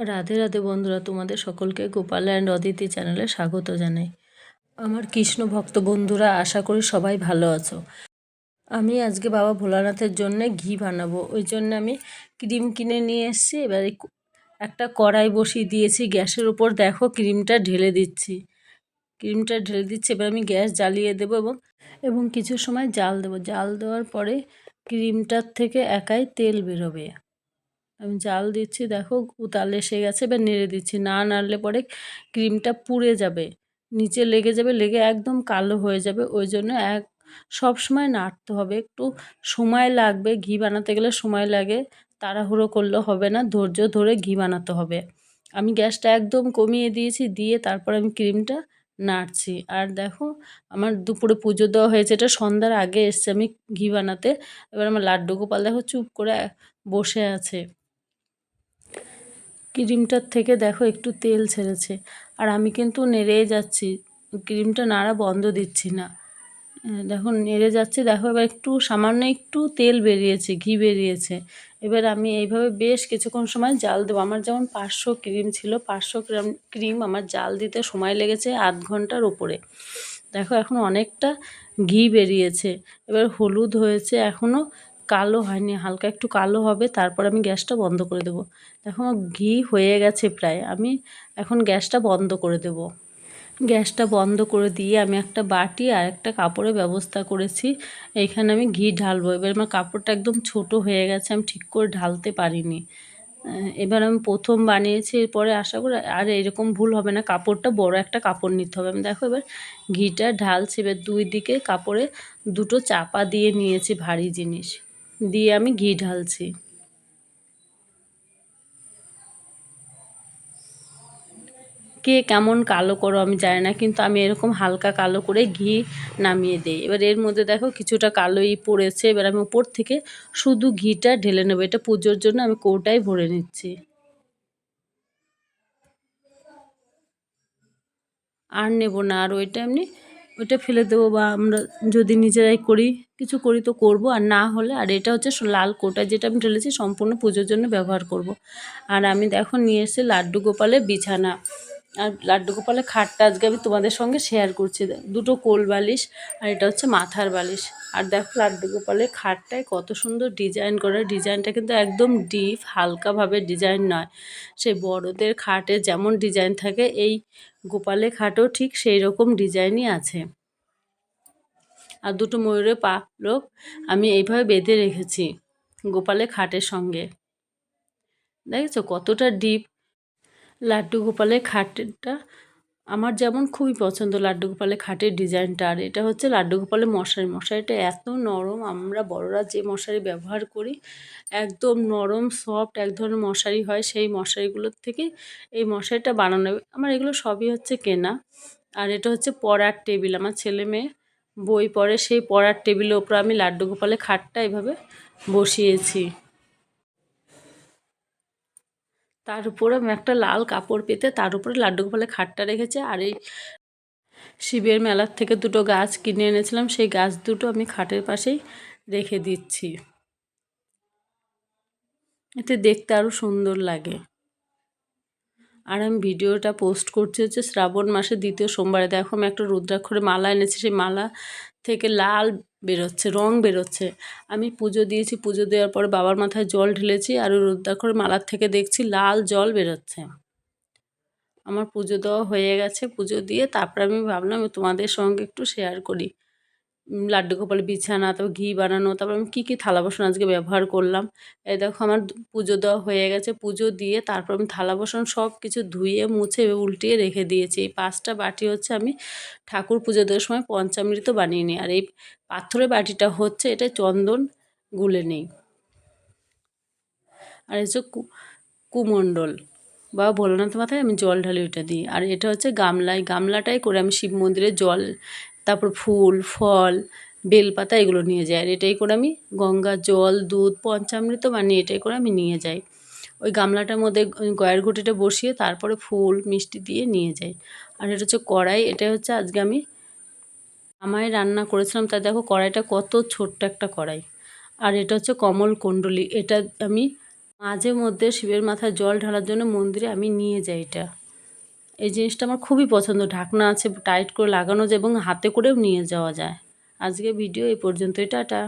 রাধে রাধে বন্ধুরা, তোমাদের সকলকে গোপাল অ্যান্ড অদিতি চ্যানেলে স্বাগত জানাই। আমার কৃষ্ণ ভক্ত বন্ধুরা, আশা করি সবাই ভালো আছো। আমি আজকে বাবা ভোলানাথের জন্য ঘি বানাবো, ওই জন্য আমি ক্রিম কিনে নিয়ে এসেছি। এবার একটা কড়াই বসিয়ে দিয়েছি, গ্যাসের উপর দেখো ক্রিমটা ঢেলে দিচ্ছি। ক্রিমটা ঢেলে দিচ্ছি, এবার আমি গ্যাস জ্বালিয়ে দেবো এবং এবং কিছু সময় জাল দেবো। জাল দেওয়ার পরে ক্রিমটার থেকে একাই তেল বেরোবে। আমি জাল দিচ্ছি, দেখো উতাল এসে গেছে, এবার নেড়ে দিচ্ছি। না নাড়লে পরে ক্রিমটা পুড়ে যাবে, নিচে লেগে যাবে, লেগে একদম কালো হয়ে যাবে, ওই জন্য এক, সব সময় নাড়তে হবে। একটু সময় লাগবে, ঘি বানাতে গেলে সময় লাগে, তাড়াহুড়ো করলে হবে না, ধৈর্য ধরে ঘি বানাতে হবে। আমি গ্যাসটা একদম কমিয়ে দিয়েছি, দিয়ে তারপর আমি ক্রিমটা নাড়ছি। আর দেখো, আমার দুপুরে পুজো দেওয়া হয়েছে, এটা সন্ধ্যার আগে এসছে আমি ঘি বানাতে। এবার আমার লাড্ডু গোপাল দেখো চুপ করে বসে আছে। ক্রিমটার থেকে দেখো একটু তেল ছেড়েছে। আর আমি কিন্তু নেড়েই যাচ্ছি, ক্রিমটা নাড়া বন্ধ দিচ্ছি না। দেখো নেড়ে যাচ্ছে, দেখো এবার একটু সামান্য একটু তেল বেরিয়েছে, ঘি বেরিয়েছে। এবার আমি এইভাবে বেশ কিছুক্ষণ সময় জাল দেবো। আমার যেমন পাঁচশো ক্রিম ছিল, পাঁচশো গ্রাম ক্রিম আমার জাল দিতে সময় লেগেছে আধ ঘণ্টার ওপরে। দেখো এখন অনেকটা ঘি বেরিয়েছে। এবার হলুদ হয়েছে এখনও কালো হয়নি, হালকা একটু কালো হবে, তারপর আমি গ্যাসটা বন্ধ করে দেবো। দেখো আমার ঘি হয়ে গেছে প্রায়, আমি এখন গ্যাসটা বন্ধ করে দেব। গ্যাসটা বন্ধ করে দিয়ে আমি একটা বাটি আর একটা কাপড়ের ব্যবস্থা করেছি, এখানে আমি ঘি ঢালবো। এবার আমার কাপড়টা একদম ছোট হয়ে গেছে, আমি ঠিক করে ঢালতে পারিনি। এবার আমি প্রথম বানিয়েছি, এরপরে আশা করি আর এরকম ভুল হবে না, কাপড়টা বড় একটা কাপড় নিতে হবে। আমি দেখো এবার ঘিটা ঢালছি, এবার দুই দিকে কাপড়ে দুটো চাপা দিয়ে নিয়েছি ভারী জিনিস। দিয়ে আমি ঘি ঢালছি। কে কেমন কালো করো আমি জানি না, কিন্তু আমি এরকম হালকা কালো করে ঘি নামিয়ে দিই। এবার এর মধ্যে দেখো কিছুটা কালোই পড়েছে, এবার আমি উপর থেকে শুধু ঘিটা ঢেলে নেব। এটা পুজোর জন্য আমি কৌটায় ভরে নিচ্ছি। আর নেব না, আর ওইটা এমনি ওইটা ফেলে দেবো বা আমরা যদি নিজেরাই করি, কিছু করি তো করব। আর না হলে, আর এটা হচ্ছে লাল কোটা যেটা আমি ঢেলেছি, সম্পূর্ণ পুজোর জন্য ব্যবহার করব। আর আমি দেখো নিয়ে এসে লাড্ডু গোপালের বিছানা। আর লাড্ডু গোপালের খাটটা আজকে আমি তোমাদের সঙ্গে শেয়ার করছি। দুটো কোল বালিশ আর এটা হচ্ছে মাথার বালিশ। আর দেখো লাড্ডু গোপালের খাটটায় কত সুন্দর ডিজাইন করা। ডিজাইনটা কিন্তু একদম ডিপ হালকাভাবে ডিজাইন নয়। সেই বড়দের খাটে যেমন ডিজাইন থাকে, এই গোপালের খাটও ঠিক সেই রকম ডিজাইনই আছে। আর দুটো ময়ূরের পালক আমি এইভাবে বেঁধে রেখেছি গোপালের খাটের সঙ্গে। দেখেছ কতটা ডিপ লাড্ডু গোপালের খাটটা। আমার যেমন খুবই পছন্দ লাড্ডু গোপালের খাটের ডিজাইনটা, আর এটা হচ্ছে লাড্ডু গোপালের মশারি। মশারিটা এত নরম, আমরা বড়রা যে মশারি ব্যবহার করি, একদম নরম সফট এক ধরনের মশারি হয়, সেই মশারিগুলোর থেকে এই মশারিটা বানানো আমার এগুলো সবই হচ্ছে কেনা, আর এটা হচ্ছে পড়ার টেবিল। আমার ছেলে মেয়ে বই পড়ে, সেই পড়ার টেবিলের ওপর আমি লাড্ডু গোপালের খাটটা এভাবে বসিয়েছি। তার উপরে একটা লাল কাপড় পেতে তার উপরে লাড্ডু গোপালের খাটটা রেখেছে আর এই শিবের মেলার থেকে দুটো গাছ কিনে এনেছিলাম, সেই গাছ দুটো আমি খাটের পাশেই রেখে দিচ্ছি। এতে দেখতে আরও সুন্দর লাগে। আর আমি ভিডিওটা পোস্ট করছি হচ্ছে শ্রাবণ মাসের দ্বিতীয় সোমবারে। দেখো আমি একটা রুদ্রাক্ষরে মালা এনেছি, সেই মালা থেকে লাল বেরোচ্ছে, রং বেরোচ্ছে। আমি পুজো দিয়েছি, পুজো দেওয়ার পরে বাবার মাথায় জল ঢেলেছি আর ওই করে মালার থেকে দেখছি লাল জল বেরোচ্ছে। আমার পুজো দেওয়া হয়ে গেছে, পুজো দিয়ে তারপর আমি ভাবলাম তোমাদের সঙ্গে একটু শেয়ার করি। লাড্ডু গোপাল বিছানা, তারপর ঘি বানানো, তারপর আমি কী কী থালা বাসন আজকে ব্যবহার করলাম। এই দেখো আমার পুজো দেওয়া হয়ে গেছে। পুজো দিয়ে তারপর আমি থালা বাসন সব কিছু ধুয়ে, মুছে, উল্টিয়ে রেখে দিয়েছি। এই পাঁচটা বাটি হচ্ছে আমি ঠাকুর পুজো দেওয়ার সময় পঞ্চামৃত বানিয়ে নিই। আর এই পাথরের বাটিটা হচ্ছে, এটা চন্দন গুলে নেই। আর হচ্ছে কুমণ্ডল। বা ভোলানাথ মাথায় আমি জল ঢালি ওইটা দিই আর এটা হচ্ছে গামলায় গামলাটাই করে আমি শিব মন্দিরে জল তারপর ফুল, ফল, বেলপাতা এগুলো নিয়ে যাই। আর এটাই করে আমি গঙ্গা, জল, দুধ, পঞ্চামৃত বানিয়ে এটাই করে আমি নিয়ে যাই। ওই গামলাটার মধ্যে গয়ের ঘটিটা বসিয়ে তারপরে ফুল, মিষ্টি দিয়ে নিয়ে যাই। আর এটা হচ্ছে কড়াই এটা হচ্ছে আজকে আমি আমায় রান্না করেছিলাম। তাই দেখো কড়াইটা কত ছোট্ট একটা কড়াই। আর এটা হচ্ছে কমল কুণ্ডলী। এটা আমি মাঝে মধ্যে শিবের মাথায় জল ঢালার জন্য মন্দিরে আমি নিয়ে যাই এটা। এই জিনিসটা আমার খুবই পছন্দ। ঢাকনা আছে, টাইট করে লাগানো যায় এবং হাতে করেও নিয়ে যাওয়া যায়। আজকে ভিডিও এই পর্যন্তই, টাটা।